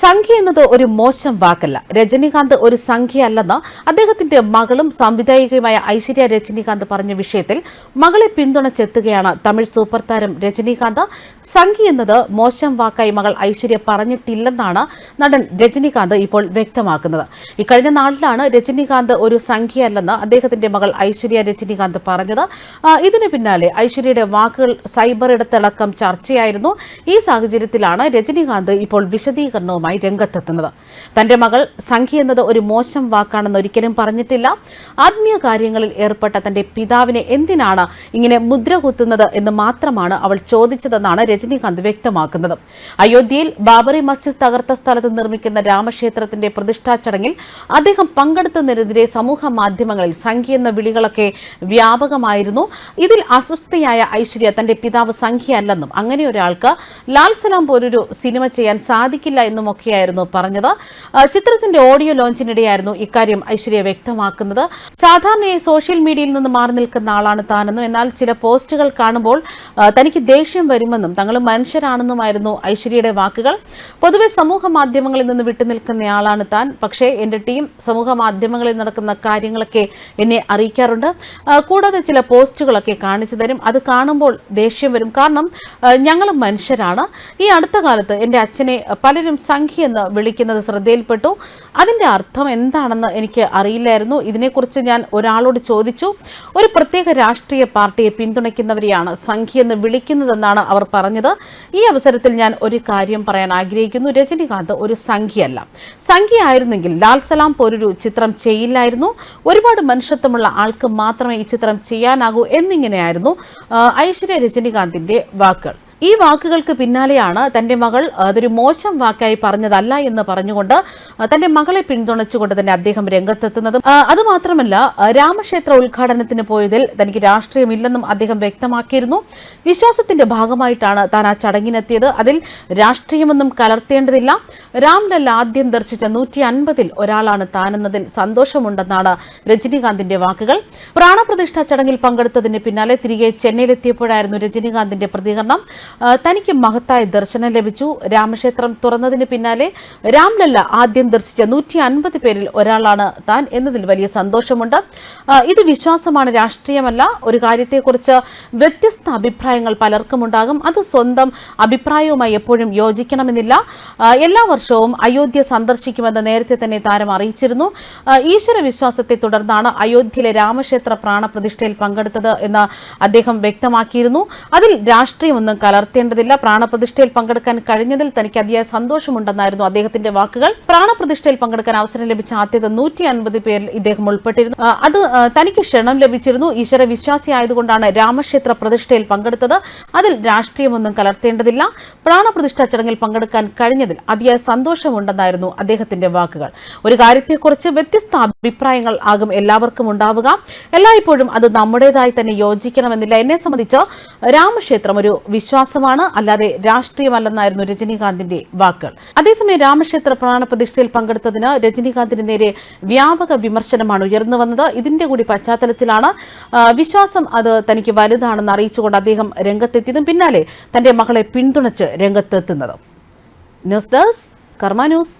സംഖ്യ എന്നത് ഒരു മോശം വാക്കല്ല. രജനികാന്ത് ഒരു സംഖ്യ സംഖ്യയല്ലെന്ന് അദ്ദേഹത്തിന്റെ മകളും സംവിധായികയുമായ ഐശ്വര്യ രജനികാന്ത് പറഞ്ഞ വിഷയത്തിൽ മകളെ പിന്തുണച്ചെത്തുകയാണ് തമിഴ് സൂപ്പർ താരം രജനീകാന്ത്. സംഖ്യ എന്നത് മോശം വാക്കായി മകൾ ഐശ്വര്യ പറഞ്ഞിട്ടില്ലെന്നാണ് നടൻ രജനികാന്ത് ഇപ്പോൾ വ്യക്തമാക്കുന്നത്. ഇക്കഴിഞ്ഞ നാളിലാണ് രജനികാന്ത് ഒരു സംഖ്യ സംഖ്യയല്ലെന്ന് അദ്ദേഹത്തിന്റെ മകൾ ഐശ്വര്യ രജനികാന്ത് പറഞ്ഞത്. ഇതിനു പിന്നാലെ ഐശ്വര്യയുടെ വാക്കുകൾ സൈബർ ഇടത്തിളക്കം ചർച്ചയായിരുന്നു. ഈ സാഹചര്യത്തിലാണ് രജനികാന്ത് ഇപ്പോൾ വിശദീകരണവുമായി രംഗത്തെത്തുന്നത്. തന്റെ മകൾ സംഖ്യ എന്നത് ഒരു മോശം വാക്കാണെന്ന് ഒരിക്കലും പറഞ്ഞിട്ടില്ല. ആത്മീയ കാര്യങ്ങളിൽ ഏർപ്പെട്ട തന്റെ പിതാവിനെ എന്തിനാണ് ഇങ്ങനെ മുദ്ര കുത്തുന്നത് എന്ന് മാത്രമാണ് അവൾ ചോദിച്ചതെന്നാണ് രജനീകാന്ത് വ്യക്തമാക്കുന്നത്. അയോധ്യയിൽ ബാബറി മസ്ജിദ് തകർത്ത സ്ഥലത്ത് നിർമ്മിക്കുന്ന രാമക്ഷേത്രത്തിന്റെ പ്രതിഷ്ഠാ ചടങ്ങിൽ അദ്ദേഹം പങ്കെടുത്തതിനെതിരെ സമൂഹ മാധ്യമങ്ങളിൽ സംഖ്യ എന്ന വിളികളൊക്കെ വ്യാപകമായിരുന്നു. ഇതിൽ അസ്വസ്ഥയായ ഐശ്വര്യ തന്റെ പിതാവ് സംഖ്യ അല്ലെന്നും അങ്ങനെ ഒരാൾക്ക് ലാൽ സലാം പോലൊരു സിനിമ ചെയ്യാൻ സാധിക്കില്ല എന്നുമൊക്കെയായിരുന്നു പറഞ്ഞത്. ചിത്രത്തിന്റെ ഓഡിയോ ലോഞ്ചിനിടെയായിരുന്നു ഇക്കാര്യം ഐശ്വര്യ വ്യക്തമാക്കുന്നത്. സാധാരണയായി സോഷ്യൽ മീഡിയയിൽ നിന്ന് മാറി നിൽക്കുന്ന ആളാണ് താനെന്നും എന്നാൽ ചില പോസ്റ്റുകൾ കാണുമ്പോൾ തനിക്ക് ദേഷ്യം വരുമെന്നും തങ്ങൾ മനുഷ്യരാണെന്നുമായിരുന്നു ഐശ്വര്യയുടെ വാക്കുകൾ. പൊതുവെ സമൂഹ മാധ്യമങ്ങളിൽ നിന്ന് വിട്ടുനിൽക്കുന്നയാളാണ് താൻ. പക്ഷേ എന്റെ ടീം സമൂഹ മാധ്യമങ്ങളിൽ നടക്കുന്ന കാര്യങ്ങളൊക്കെ എന്നെ അറിയിക്കാറുണ്ട്. കൂടാതെ ചില പോസ്റ്റുകളൊക്കെ കാണിച്ചു തരും. അത് കാണുമ്പോൾ ദേഷ്യം വരും. കാരണം ഞങ്ങളും മനുഷ്യരാണ്. ഈ അടുത്ത കാലത്ത് എന്റെ അച്ഛനെ പലരും സംഖ്യ എന്ന് വിളിക്കുന്നത് ശ്രദ്ധയിൽപ്പെട്ടു. അതിന്റെ അർത്ഥം എന്താണെന്ന് എനിക്ക് അറിയില്ലായിരുന്നു. ഇതിനെക്കുറിച്ച് ഞാൻ ഒരാളോട് ചോദിച്ചു. ഒരു പ്രത്യേക രാഷ്ട്രീയ പാർട്ടിയെ പിന്തുണയ്ക്കുന്നവരെയാണ് സംഖ്യ എന്ന് വിളിക്കുന്നതെന്നാണ് അവർ പറഞ്ഞത്. ഈ അവസരത്തിൽ ഞാൻ ഒരു കാര്യം പറയാൻ ആഗ്രഹിക്കുന്നു. രജനികാന്ത് ഒരു സംഖ്യയല്ല സംഖ്യ ആയിരുന്നെങ്കിൽ ലാൽ സലാം പോലൊരു ചിത്രം ചെയ്യില്ലായിരുന്നു. ഒരുപാട് മനുഷ്യത്വമുള്ള ആൾക്ക് മാത്രമേ ഈ ചിത്രം ചെയ്യാനാകൂ എന്നിങ്ങനെയായിരുന്നു ഐശ്വര്യ രജനികാന്തിന്റെ വാക്കുകൾ. ഈ വാക്കുകൾക്ക് പിന്നാലെയാണ് തന്റെ മകൾ അതൊരു മോശം വാക്കായി പറഞ്ഞതല്ല എന്ന് പറഞ്ഞുകൊണ്ട് തന്റെ മകളെ പിന്തുണച്ചുകൊണ്ട് തന്നെ അദ്ദേഹം രംഗത്തെത്തുന്നതും അതുമാത്രമല്ല രാമക്ഷേത്ര ഉദ്ഘാടനത്തിന് പോയതിൽ തനിക്ക് രാഷ്ട്രീയമില്ലെന്നും അദ്ദേഹം വ്യക്തമാക്കിയിരുന്നു. വിശ്വാസത്തിന്റെ ഭാഗമായിട്ടാണ് താൻ ആ ചടങ്ങിനെത്തിയത്. അതിൽ രാഷ്ട്രീയമൊന്നും കലർത്തേണ്ടതില്ല. രാംലല്ല ആദ്യം ദർശിച്ച നൂറ്റി അൻപതിൽ ഒരാളാണ് താനെന്നതിൽ സന്തോഷമുണ്ടെന്നാണ് രജനീകാന്തിന്റെ വാക്കുകൾ. പ്രാണപ്രതിഷ്ഠാ ചടങ്ങിൽ പങ്കെടുത്തതിന് പിന്നാലെ തിരികെ ചെന്നൈയിലെത്തിയപ്പോഴായിരുന്നു രജനീകാന്തിന്റെ പ്രതികരണം. തനിക്ക് മഹത്തായ ദർശനം ലഭിച്ചു. രാമക്ഷേത്രം തുറന്നതിന് പിന്നാലെ രാംലല്ല ആദ്യം ദർശിച്ച നൂറ്റി അൻപത് പേരിൽ ഒരാളാണ് താൻ എന്നതിൽ വലിയ സന്തോഷമുണ്ട്. ഇത് വിശ്വാസമാണ് രാഷ്ട്രീയമല്ല. ഒരു കാര്യത്തെക്കുറിച്ച് വ്യത്യസ്ത അഭിപ്രായങ്ങൾ പലർക്കും ഉണ്ടാകും അത് സ്വന്തം അഭിപ്രായവുമായി എപ്പോഴും യോജിക്കണമെന്നില്ല. എല്ലാ വർഷവും അയോധ്യ സന്ദർശിക്കുമെന്ന് നേരത്തെ തന്നെ താരം അറിയിച്ചിരുന്നു. ഈശ്വര വിശ്വാസത്തെ തുടർന്നാണ് അയോധ്യയിലെ രാമക്ഷേത്ര പ്രാണപ്രതിഷ്ഠയിൽ പങ്കെടുത്തത് എന്ന് അദ്ദേഹം വ്യക്തമാക്കിയിരുന്നു. അതിൽ രാഷ്ട്രീയമൊന്നും കലർത്തേണ്ടതില്ല പ്രാണപ്രതിഷ്ഠയിൽ പങ്കെടുക്കാൻ കഴിഞ്ഞതിൽ തനിക്ക് അതിയായ സന്തോഷമുണ്ടെന്നായിരുന്നു അദ്ദേഹത്തിന്റെ വാക്കുകൾ. പ്രാണപ്രതിഷ്ഠയിൽ പങ്കെടുക്കാൻ അവസരം ലഭിച്ച ആദ്യത്തെ നൂറ്റി അൻപത് പേരിൽ ഇദ്ദേഹം ഉൾപ്പെട്ടിരുന്നു. അത് തനിക്ക് ക്ഷണം ലഭിച്ചിരുന്നു. ഈശ്വര വിശ്വാസി ആയതുകൊണ്ടാണ് രാമക്ഷേത്ര പ്രതിഷ്ഠയിൽ പങ്കെടുത്തത്. അതിൽ രാഷ്ട്രീയമൊന്നും കലർത്തേണ്ടതില്ല. പ്രാണപ്രതിഷ്ഠാ ചടങ്ങിൽ പങ്കെടുക്കാൻ കഴിഞ്ഞതിൽ അതിയായ സന്തോഷമുണ്ടെന്നായിരുന്നു അദ്ദേഹത്തിന്റെ വാക്കുകൾ. ഒരു കാര്യത്തെക്കുറിച്ച് വ്യത്യസ്ത അഭിപ്രായങ്ങൾ ആകും എല്ലാവർക്കും ഉണ്ടാവുക. എല്ലായ്പ്പോഴും അത് നമ്മുടേതായി തന്നെ യോജിക്കണമെന്നില്ല. എന്നെ സംബന്ധിച്ച് രാമക്ഷേത്രം ഒരു വിശ്വാസമാണ്. അല്ലാതെ രാഷ്ട്രീയമല്ലെന്നായിരുന്നു രജനീകാന്തിന്റെ വാക്കുകൾ. അതേസമയം രാമക്ഷേത്ര പ്രാണപ്രതിഷ്ഠയിൽ പങ്കെടുത്തതിന് രജനീകാന്തിന് നേരെ വ്യാപക വിമർശനമാണ് ഉയർന്നു വന്നത്. ഇതിന്റെ കൂടി പശ്ചാത്തലത്തിലാണ് വിശ്വാസം അത് തനിക്ക് വലുതാണെന്ന് അറിയിച്ചുകൊണ്ട് അദ്ദേഹം രംഗത്തെത്തിയതും പിന്നാലെ തന്റെ മകളെ പിന്തുണച്ച് രംഗത്തെത്തുന്നത്. News desk Karma news.